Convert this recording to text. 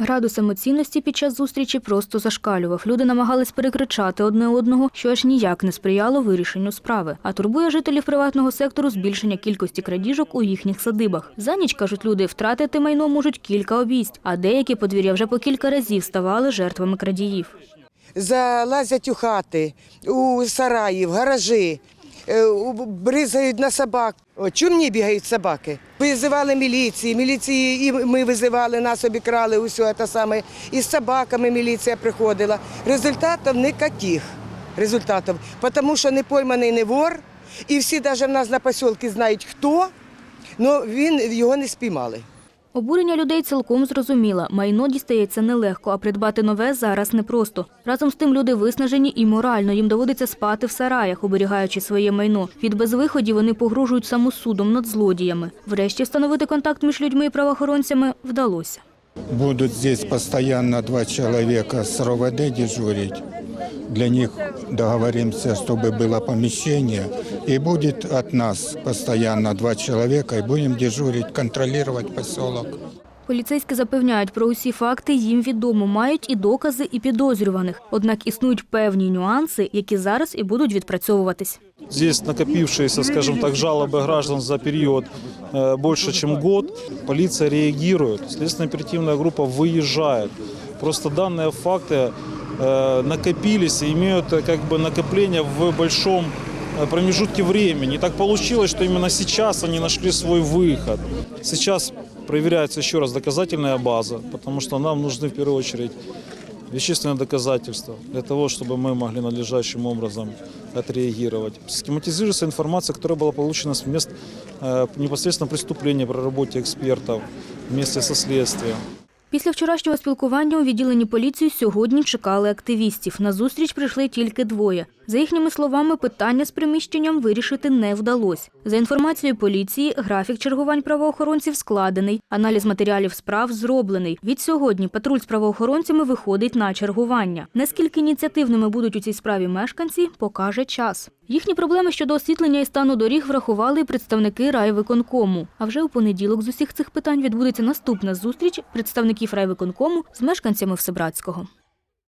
Градус емоційності під час зустрічі просто зашкалював. Люди намагались перекричати одне одного, що аж ніяк не сприяло вирішенню справи. А турбує жителів приватного сектору збільшення кількості крадіжок у їхніх садибах. За ніч, кажуть люди, втратити майно можуть кілька обійсть, а деякі подвір'я вже по кілька разів ставали жертвами крадіїв. залазять у хати, у сараї, в гаражі, е, бризгають на собак. О, чумні бігають собаки. Визивали міліції, міліції і ми визивали, нас обікрали усе те саме. І з собаками міліція приходила. Результатів ніяких. Результатів. Тому що не пойманий не вор, і всі навіть в нас на посілки знають хто, але він його не спіймали. Обурення людей цілком зрозуміла. Майно дістається нелегко, а придбати нове зараз непросто. Разом з тим люди виснажені і морально. Їм доводиться спати в сараях, оберігаючи своє майно. Від безвиході вони погрожують самосудом над злодіями. Врешті встановити контакт між людьми і правоохоронцями вдалося. Будут здесь постоянно два человека с РОВД дежурить Для них договоримся, чтобы было помещение. И будет от нас постоянно два человека, и будем дежурить, контролировать поселок. Поліцейські запевняють про усі факти, їм відомо, мають і докази, і підозрюваних. Однак існують певні нюанси, які зараз і будуть відпрацьовуватись. Здесь накопившиеся, скажем так, жалобы граждан за период э, больше, чем год. Полиция реагирует, следственно-оперативная группа выезжает. Просто данные факты э, накопились и имеют э, как бы накопление в большом э, промежутке времени. И так получилось, что именно сейчас они нашли свой выход. Сейчас проверяется еще раз доказательная база, потому что нам нужны в первую очередь вещественные доказательства для того, чтобы мы могли надлежащим образом отреагировать. Схематизируется информация, которая была получена с мест э, непосредственно преступления при работе экспертов вместе со следствием. Після вчорашнього спілкування у відділенні поліції сьогодні чекали активістів. На зустріч прийшли тільки двоє. За їхніми словами, питання з приміщенням вирішити не вдалося. За інформацією поліції, графік чергувань правоохоронців складений, аналіз матеріалів справ зроблений. Від сьогодні патруль з правоохоронцями виходить на чергування. Наскільки ініціативними будуть у цій справі мешканці, покаже час. Їхні проблеми щодо освітлення і стану доріг врахували представники райвиконкому. А вже у понеділок з усіх цих питань відбудеться наступна зустріч представників райвиконкому з мешканцями Всебратського.